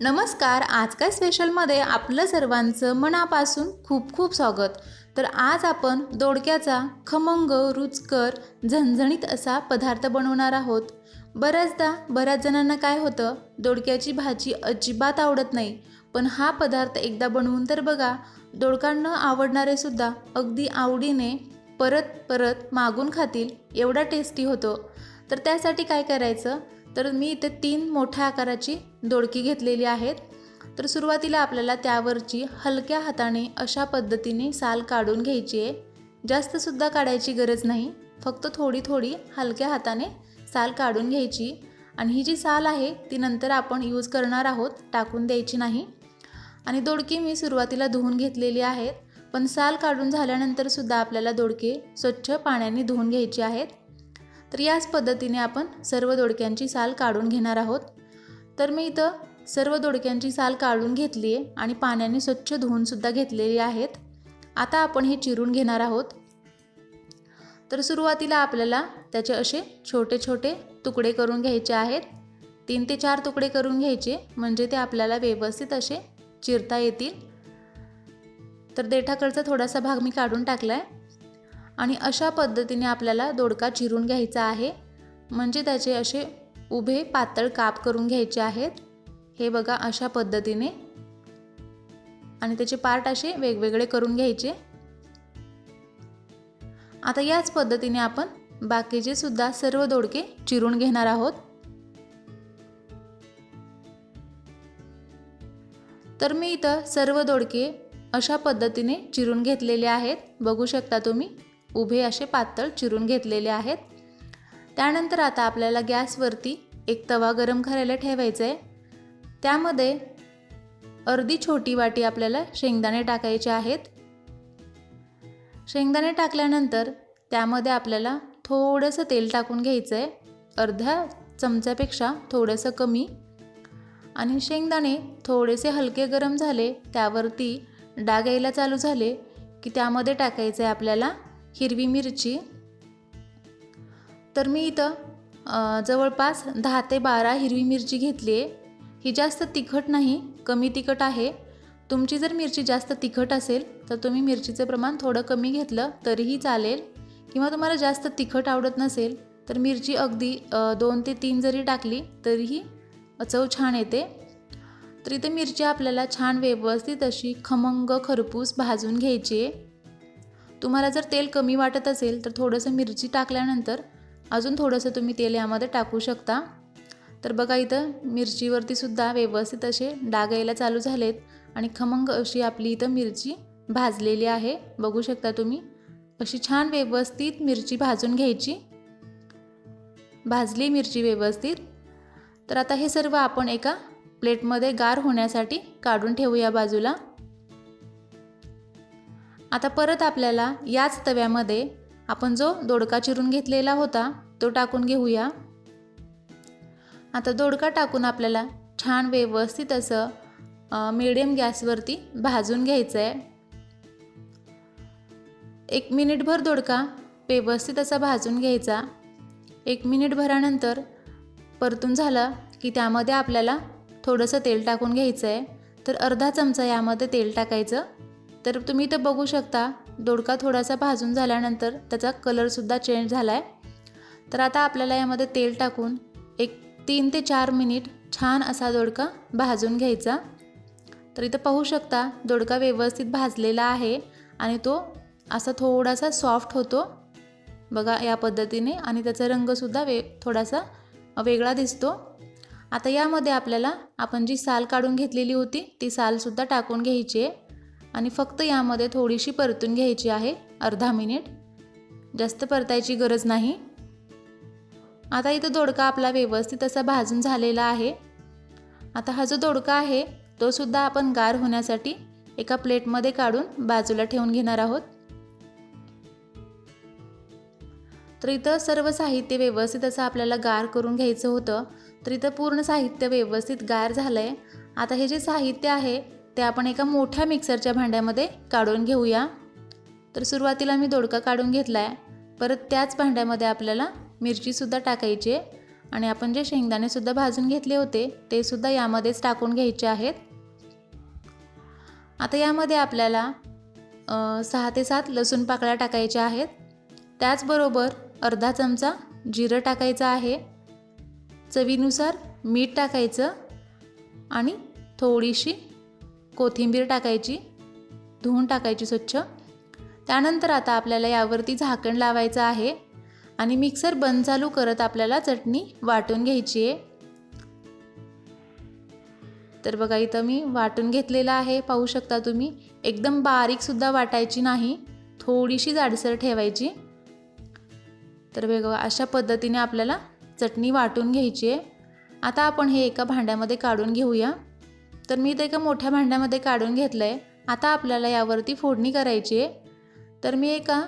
नमस्कार आज काय स्पेशलमध्ये आपलं सर्वांचं मनापासून खूप खूप स्वागत. तर आज आपण दोडक्याचा खमंग रुचकर झणझणीत असा पदार्थ बनवणार आहोत. बऱ्याचदा बऱ्याच जणांना काय होतं दोडक्याची भाजी अजिबात आवडत नाही पण हा पदार्थ एकदा बनवून तर बघा दोडकांना न आवडणारे सुद्धा अगदी आवडीने परत परत मागून खातील एवढा टेस्टी होतो. तर त्यासाठी काय करायचं तर मी इथे तीन मोठ्या आकाराची दोडकी घेतलेली आहेत. तर सुरुवातीला आपल्याला त्यावरची हलक्या हाताने अशा पद्धतीने साल काढून घ्यायची आहे. जास्तसुद्धा काढायची गरज नाही. फक्त थोडी थोडी हलक्या हाताने साल काढून घ्यायची. आणि ही जी साल आहे ती नंतर आपण यूज करणार आहोत टाकून द्यायची नाही. आणि दोडकी मी सुरुवातीला धुवून घेतलेली आहेत. पण साल काढून झाल्यानंतर सुद्धा आपल्याला दोडके स्वच्छ पाण्याने धुवून घ्यायची आहेत. तर याच पद्धतीने आपण सर्व दोडक्यांची साल काढून घेणार आहोत. तर मी इथं सर्व दोडक्यांची साल काढून घेतली आहे आणि पाण्याने स्वच्छ धुवूनसुद्धा घेतलेली आहेत. आता आपण हे चिरून घेणार आहोत. तर सुरुवातीला आपल्याला त्याचे असे छोटे छोटे तुकडे करून घ्यायचे आहेत. तीन ते चार तुकडे करून घ्यायचे म्हणजे ते आपल्याला व्यवस्थित असे चिरता येतील. तर देठाकडचा थोडासा भाग मी काढून टाकला आहे आणि अशा पद्धतीने आपल्याला दोडका चिरून घ्यायचा आहे. म्हणजे त्याचे असे उभे पातळ काप करून घ्यायचे आहेत. हे बघा अशा पद्धतीने. आणि त्याचे पार्ट असे वेगवेगळे करून घ्यायचे. आता याच पद्धतीने आपण बाकीचे सुद्धा सर्व दोडके चिरून घेणार आहोत. तर मी इथं सर्व दोडके अशा पद्धतीने चिरून घेतलेले आहेत. बघू शकता तुम्ही. उभे असे पातळ चिरून घेतलेले आहेत. त्यानंतर आता आपल्याला गॅसवरती एक तवा गरम करायला ठेवायचा आहे त्यामध्ये अर्धी छोटी वाटी आपल्याला शेंगदाणे टाकायचे आहेत. शेंगदाणे टाकल्यानंतर त्यामध्ये आपल्याला थोडंसं तेल टाकून घ्यायचं आहे अर्ध्या चमच्यापेक्षा थोडंसं कमी. आणि शेंगदाणे थोडेसे हलके गरम झाले त्यावरती डाग यायला चालू झाले की त्यामध्ये टाकायचं आहे आपल्याला हिरवी मिरची. तर मी इथं जवळपास दहा ते बारा हिरवी मिरची घेतली आहे. ही जास्त तिखट नाही कमी तिखट आहे. तुमची जर मिरची जास्त तिखट असेल तर तुम्ही मिरचीचं प्रमाण थोडं कमी घेतलं तरीही चालेल. किंवा तुम्हाला जास्त तिखट आवडत नसेल तर मिरची अगदी दोन ते तीन जरी टाकली तरीही चव छान येते. तर इथे मिरची आपल्याला छान व्यवस्थित अशी खमंग खरपूस भाजून घ्यायची आहे. तुम्हाला जर तेल कमी वाटत असेल तर थोडंसं मिरची टाकल्यानंतर अजून थोडंसं तुम्ही तेल यामध्ये टाकू शकता. तर बघा इथं मिरचीवरती सुद्धा व्यवस्थित असे डाग यायला चालू झालेत आणि खमंग अशी आपली इथं मिरची भाजलेली आहे. बघू शकता तुम्ही अशी छान व्यवस्थित मिरची भाजून घ्यायची. भाजली मिरची व्यवस्थित. तर आता हे सर्व आपण एका प्लेटमध्ये गार होण्यासाठी काढून ठेवूया बाजूला. आता परत आपल्याला याच तव्यामध्ये आपण जो दोडका चिरून घेतलेला होता तो टाकून घेऊया. आता दोडका टाकून आपल्याला छान व्यवस्थित असं मिडियम गॅसवरती भाजून घ्यायचं आहे एक मिनिटभर दोडका व्यवस्थित असा भाजून घ्यायचा. एक मिनिटभरानंतर परतून झाला की त्यामध्ये आपल्याला थोडंसं तेल टाकून घ्यायचं आहे तर अर्धा चमचा यामध्ये तेल टाकायचं. तर तुम्ही इथं बघू शकता दोडका थोडासा भाजून झाल्यानंतर त्याचा कलरसुद्धा चेंज झाला आहे तर आता आपल्याला यामध्ये तेल टाकून एक तीन ते चार मिनिट छान असा दोडका भाजून घ्यायचा. तर इथं पाहू शकता दोडका व्यवस्थित भाजलेला आहे आणि तो असा थोडासा सॉफ्ट होतो. बघा या पद्धतीने आणि त्याचा रंगसुद्धा वे थोडासा वेगळा दिसतो. आता यामध्ये आपल्याला आपण जी साल काढून घेतलेली होती ती सालसुद्धा टाकून घ्यायची आहे. आणि फक्त यामध्ये थोडीशी परतून घ्यायची आहे अर्धा मिनिट. जास्त परतायची गरज नाही. आता इथं दोडका आपला व्यवस्थित असा भाजून झालेला आहे. आता हा जो दोडका आहे तो सुद्धा आपण गार होण्यासाठी एका प्लेटमध्ये काढून बाजूला ठेवून घेणार आहोत. तर इथं सर्व साहित्य व्यवस्थित असं आपल्याला गार करून घ्यायचं होतं. तर इथं पूर्ण साहित्य व्यवस्थित गार झालं आहे आता हे जे साहित्य आहे ते आपण एका मोठ्या मिक्सरच्या भांड्यामध्ये काढून घेऊया. तर सुरुवातीला मी दोडका काढून घेतला आहे परत त्याच भांड्यामध्ये आपल्याला मिरचीसुद्धा टाकायची आहे. आणि आपण जे शेंगदाणेसुद्धा भाजून घेतले होते ते सुद्धा यामध्येच टाकून घ्यायचे आहेत. आता यामध्ये आपल्याला सहा ते सात लसूण पाकळ्या टाकायच्या आहेत. त्याचबरोबर अर्धा चमचा जिरं टाकायचं आहे. चवीनुसार मीठ टाकायचं आणि थोडीशी कोथिंबीर टाकायची धुवून टाकायची स्वच्छ. त्यानंतर आता आपल्याला यावरती झाकण लावायचं आहे आणि मिक्सर बंद चालू करत आपल्याला चटणी वाटून घ्यायची आहे. तर बघा इथं मी वाटून घेतलेलं आहे. पाहू शकता तुम्ही एकदम बारीकसुद्धा वाटायची नाही. थोडीशी जाडसर ठेवायची. तर बघा अशा पद्धतीने आपल्याला चटणी वाटून घ्यायची आहे. आता आपण हे एका भांड्यामध्ये काढून घेऊया. तर मी ते एका मोठ्या भांड्यामध्ये काढून घेतलं आहे आता आपल्याला यावरती फोडणी करायची आहे. तर मी एका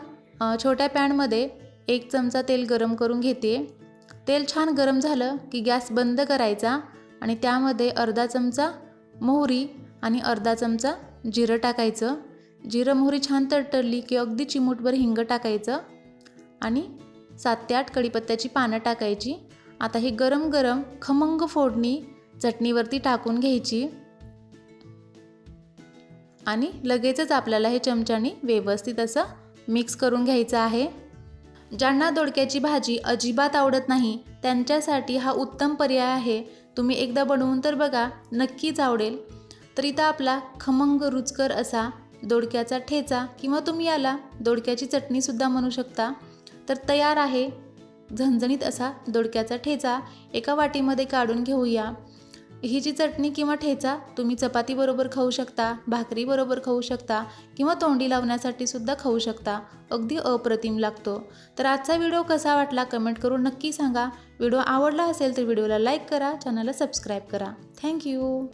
छोट्या पॅनमध्ये एक चमचा तेल गरम करून घेते. तेल छान गरम झालं की गॅस बंद करायचा आणि त्यामध्ये अर्धा चमचा मोहरी आणि अर्धा चमचा जिरं टाकायचं. जिरं मोहरी छान तडतडली की अगदी चिमूटभर हिंग टाकायचं आणि सात ते आठ कढीपत्त्याची पानं टाकायची. आता ही गरम गरम खमंग फोडणी चटणीवरती टाकून घ्यायची. आणि लगेचच आपल्याला हे चमच्याने व्यवस्थित असं मिक्स करून घ्यायचं आहे. ज्यांना दोडक्याची भाजी अजिबात आवडत नाही त्यांच्यासाठी हा उत्तम पर्याय आहे. तुम्ही एकदा बनवून तर बघा नक्कीच आवडेल. तर इथं आपला खमंग रुचकर असा दोडक्याचा ठेचा किंवा तुम्ही याला दोडक्याची चटणीसुद्धा म्हणू शकता. तर तयार आहे. झणझणीत असा दोडक्याचा ठेचा एका वाटीमध्ये काढून घेऊया. ही जी चटणी किंवा ठेचा तुम्ही चपातीबरोबर खाऊ शकता भाकरीबरोबर खाऊ शकता किंवा तोंडी लावण्यासाठी सुद्धा खाऊ शकता. अगदी अप्रतिम लागतो. तर आजचा व्हिडिओ कसा वाटला कमेंट करून नक्की सांगा. व्हिडिओ आवडला असेल तर व्हिडिओला लाईक करा चॅनलला सबस्क्राईब करा. थँक्यू